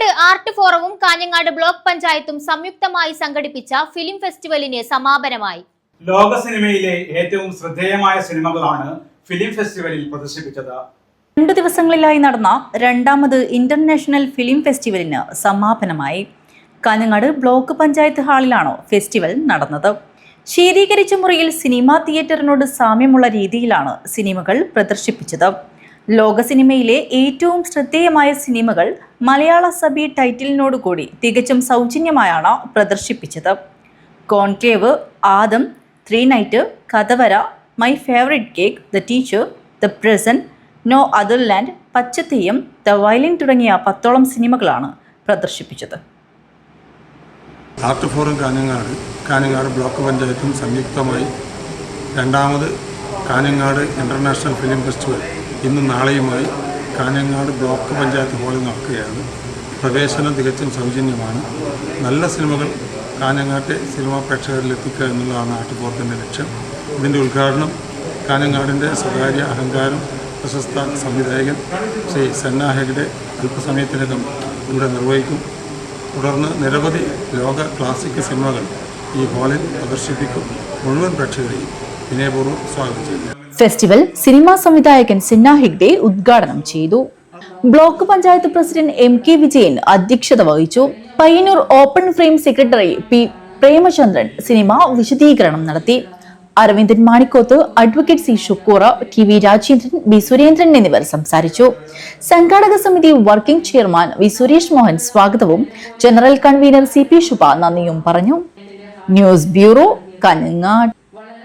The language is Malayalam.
കാഞ്ഞങ്ങാട് ആർട്ട് ഫോറവും കാഞ്ഞങ്ങാട് ബ്ലോക്ക് പഞ്ചായത്തും സംയുക്തമായി സംഘടിപ്പിച്ച ഫിലിം ഫെസ്റ്റിവലിന് സമാപനമായി. ലോക സിനിമയിലെ ഏറ്റവും ശ്രദ്ധേയമായ സിനിമകളാണ് ഫിലിം ഫെസ്റ്റിവലിൽ പ്രദർശിപ്പിച്ചത്. രണ്ടു ദിവസങ്ങളിലായി നടന്ന രണ്ടാമത് ഇന്റർനാഷണൽ ഫിലിം ഫെസ്റ്റിവലിന് സമാപനമായി. കാഞ്ഞങ്ങാട് ബ്ലോക്ക് പഞ്ചായത്ത് ഹാളിലാണോ ഫെസ്റ്റിവൽ നടന്നത്. ശീതീകരിച്ച മുറിയിൽ സിനിമാ തിയേറ്ററിനോട് സാമ്യമുള്ള രീതിയിലാണ് സിനിമകൾ പ്രദർശിപ്പിച്ചത്. ലോക സിനിമയിലെ ഏറ്റവും ശ്രദ്ധേയമായ സിനിമകൾ മലയാള സബി ടൈറ്റിലിനോട് കൂടി തികച്ചും സൗജന്യമായാണ് പ്രദർശിപ്പിച്ചത്. Conclave Adam three night കഥവര my favourite cake the teacher the present no other land Pachatheyyam the violin തുടങ്ങിയ പത്തോളം സിനിമകളാണ് പ്രദർശിപ്പിച്ചത്. Art forum Kanhangad Kanhangad block പഞ്ചായത്തും സംയുക്തമായി രണ്ടാമത് കാഞ്ഞങ്ങാട് ഇന്റർനാഷണൽ ഫിലിം ഫെസ്റ്റിവൽ. ഇന്നും നാളെയുമായി കാഞ്ഞങ്ങാട് ബ്ലോക്ക് പഞ്ചായത്ത് ഹാളിൽ നടക്കുകയാണ്. പ്രവേശനം തികച്ചും സൗജന്യമാണ്. നല്ല സിനിമകൾ കാഞ്ഞങ്ങാട്ടെ സിനിമാ പ്രേക്ഷകരിൽ എത്തിക്കുക എന്നുള്ളതാണ് ആട്ടുപോർത്തിന്റെ ലക്ഷ്യം. ഇതിന്റെ ഉദ്ഘാടനം കാഞ്ഞങ്ങാടിന്റെ സ്വകാര്യ അഹങ്കാരം പ്രശസ്ത സംവിധായകൻ ശ്രീ സന്ന ഹെഗ്ഡെ അല്പസമയത്തിനകം ഇവിടെ നിർവഹിക്കും. തുടർന്ന് നിരവധി ലോക ക്ലാസിക് സിനിമകൾ ഈ ഹാളിൽ പ്രദർശിപ്പിക്കും. മുഴുവൻ പ്രേക്ഷകരെയും വിനയപൂർവം സ്വാഗതം ചെയ്യുന്നു. ഫെസ്റ്റിവൽ സിനിമാ സംവിധായകൻ സിന്ന ഹിഗ്ഡെ ഉദ്ഘാടനം ചെയ്തു. Block panchayat president M K Vijayan അധ്യക്ഷത വഹിച്ചു. Payyanur open frame secretary P Premachandran cinema വിശദീകരണം നടത്തി. Aravindan Manikkoth advocate C Shukkur T V Rajendran B Surendran എന്നിവർ സംസാരിച്ചു. സംഘാടക സമിതി working chairman V Suresh Mohan സ്വാഗതവും general convener C P Shubha നന്ദിയും പറഞ്ഞു. News bureau Kanhangad.